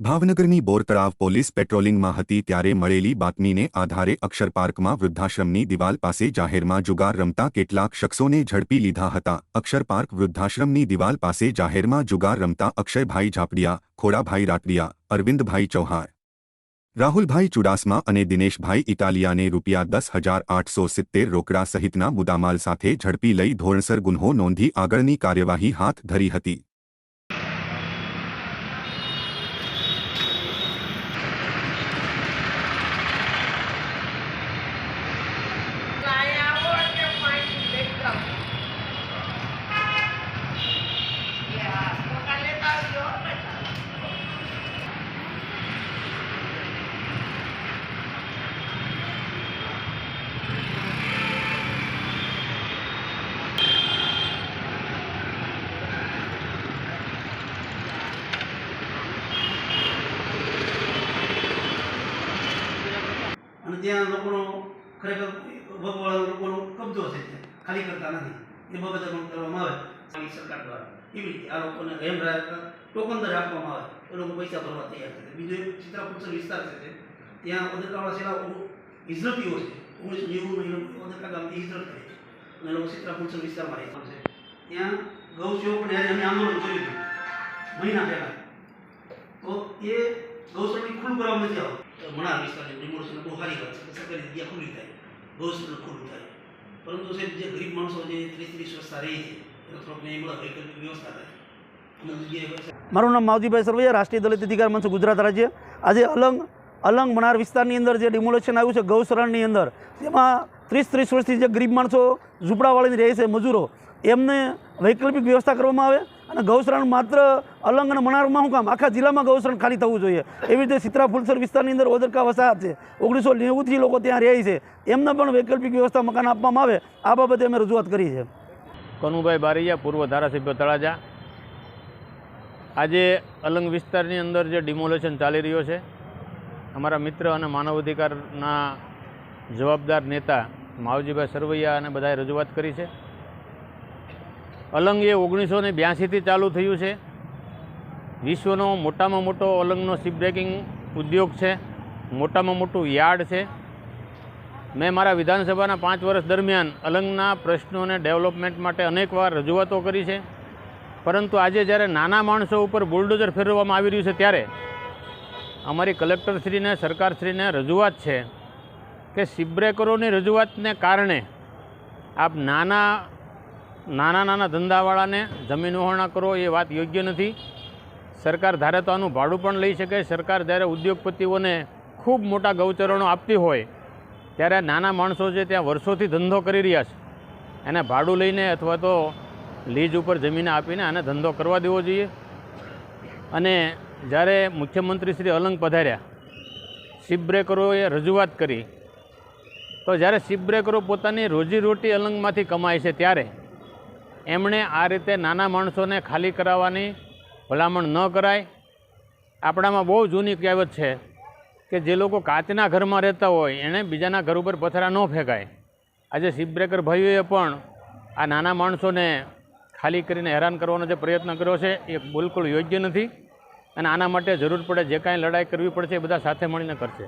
ભાવનગરની બોરતળાવ પોલીસ પેટ્રોલિંગમાં હતી ત્યારે મળેલી બાતમીને આધારે અક્ષર પાર્કમાં વૃદ્ધાશ્રમની દિવાલ પાસે જાહેરમાં જુગાર રમતા કેટલાક શખ્સોને ઝડપી લીધા હતા. અક્ષર પાર્ક વૃદ્ધાશ્રમની દિવાલ પાસે જાહેરમાં જુગાર રમતા અક્ષયભાઈ ઝાપડિયા, ખોડાભાઈ રાટડિયા, અરવિંદભાઈ ચૌહાણ, રાહુલભાઈ ચુડાસમા અને દિનેશભાઈ ઇટાલિયાને રૂપિયા દસ હજાર આઠસો સિત્તેર રોકડા સહિતના મુદ્દામાલ સાથે ઝડપી લઈ ધોરણસર ગુન્હો નોંધી આગળની કાર્યવાહી હાથ ધરી હતી. ત્યાં લોકોનો ખરેખર ભગવાળા લોકોનો કબજો છે ત્યાં. ખાલી કરતા નથી. એ બાબતે પણ કરવામાં આવે. સરકાર દ્વારા. એવી રીતે આ લોકોને એમ ટોકન દર આપવામાં આવે. એ લોકો પૈસા ભરવા તૈયાર છે બીજો એક ચિત્રાપુર વિસ્તાર છે ત્યાં ઓદરકાવાળા છેલ્લા હિજરતીઓ છે. ઓગણીસો નેવુંમાં એ લોકો ઓદરકા ગામથી હિજરત થાય છે અને લોકો ચિત્રાપુર વિસ્તારમાં રહેતા છે. ત્યાં ગૌ સેવકોને હારે અમે આંદોલન કર્યું હતું. મહિના પહેલાં. તો એ ગૌશાળાની ખુલ્લું કરવામાં નથી આવતું મણાર વિસ્તારની ડિમોલેશન બહુ સારી વાત છે સરકારી જગ્યા ખુલ્લી થાય ગૌશાળા ખુલ્લું થાય. પરંતુ સાહેબ, જે ગરીબ માણસો જે ત્રીસ ત્રીસ વર્ષના રહે છે, એનો થોડોક નહીં મળે, વૈકલ્પિક વ્યવસ્થા થાય. મારું નામ માવજીભાઈ સરવૈયા, રાષ્ટ્રીય દલિત અધિકાર મંચ, ગુજરાત રાજ્ય. આજે અલંગ અલંગ મણાર વિસ્તારની અંદર જે ડિમોલેશન આવ્યું છે, ગૌશરણની અંદર તેમાં ત્રીસ ત્રીસ વર્ષથી જે ગરીબ માણસો ઝૂંપડાવાળીને રહે છે, મજૂરો, એમને વૈકલ્પિક વ્યવસ્થા કરવામાં આવે અને ગૌશરણ માત્ર અલંગ અને મણારમાં શું કામ? આખા જિલ્લામાં ગૌશરણ ખાલી થવું જોઈએ. એવી રીતે સિત્રા ફુલસર વિસ્તારની અંદર ઓદરકા વસાહત છે. ઓગણીસો નેવુંથી લોકો ત્યાં રહે છે. એમને પણ વૈકલ્પિક વ્યવસ્થા મકાન આપવામાં આવે. આ બાબતે અમે રજૂઆત કરી છે. કનુભાઈ બારૈયા, પૂર્વ ધારાસભ્ય તળાજા. આજે અલંગ વિસ્તારની અંદર જે ડિમોલેશન ચાલી રહ્યો છે, અમારા મિત્ર અને માનવ અધિકારના જવાબદાર નેતા માવજીભાઈ સરવૈયા અને બધાએ રજૂઆત કરી છે. અલંગ એ ઓગણીસો ને બ્યાસીથી ચાલુ થયું છે. વિશ્વનો મોટામાં મોટો અલંગનો શિપ બ્રેકિંગ ઉદ્યોગ છે. મોટામાં મોટું યાર્ડ છે. મેં મારા વિધાનસભાના પાંચ વર્ષ દરમિયાન અલંગના પ્રશ્નોને ડેવલપમેન્ટ માટે અનેકવાર રજૂઆતો કરી છે. પરંતુ આજે જ્યારે નાના માણસો ઉપર બુલડોઝર ફેરવવામાં આવી રહ્યું છે ત્યારે અમારી કલેક્ટરશ્રીને, સરકારશ્રીને રજૂઆત છે કે સિબ્રેકરોની રજૂઆતને કારણે આપ નાના નાના નાના ધંધાવાળાને જમીન વહોણા કરો એ વાત યોગ્ય નથી. સરકાર ધારે તો આનું ભાડું પણ લઈ શકે. સરકાર જ્યારે ઉદ્યોગપતિઓને ખૂબ મોટા ગૌચરણો આપતી હોય, ત્યારે નાના માણસો છે ત્યાં વર્ષોથી ધંધો કરી રહ્યા છે, એને ભાડું લઈને અથવા તો લીજ ઉપર જમીન આપીને આને ધંધો કરવા દેવો જોઈએ. અને જ્યારે મુખ્યમંત્રી શ્રી અલંગ પધાર્યા, શિપ બ્રેકરોએ રજૂઆત કરી, તો જ્યારે શિપ બ્રેકરો પોતાની રોજીરોટી અલંગમાંથી કમાય છે, ત્યારે એમણે આ રીતે નાના માણસોને ખાલી કરાવવાની ભલામણ ન કરાય. આપણામાં બહુ જૂની કહેવત છે કે જે લોકો કાચના ઘરમાં રહેતા હોય, એણે બીજાના ઘર ઉપર પથરા ન ફેંકાય. આજે શિપ બ્રેકર ભાઈઓએ પણ આ નાના માણસોને ખાલી કરીને હેરાન કરવાનો જે પ્રયત્ન કર્યો છે, એ બિલકુલ યોગ્ય નથી અને આના માટે જરૂર પડે જે કાંઈ લડાઈ કરવી પડશે એ બધા સાથે મળીને કરશે.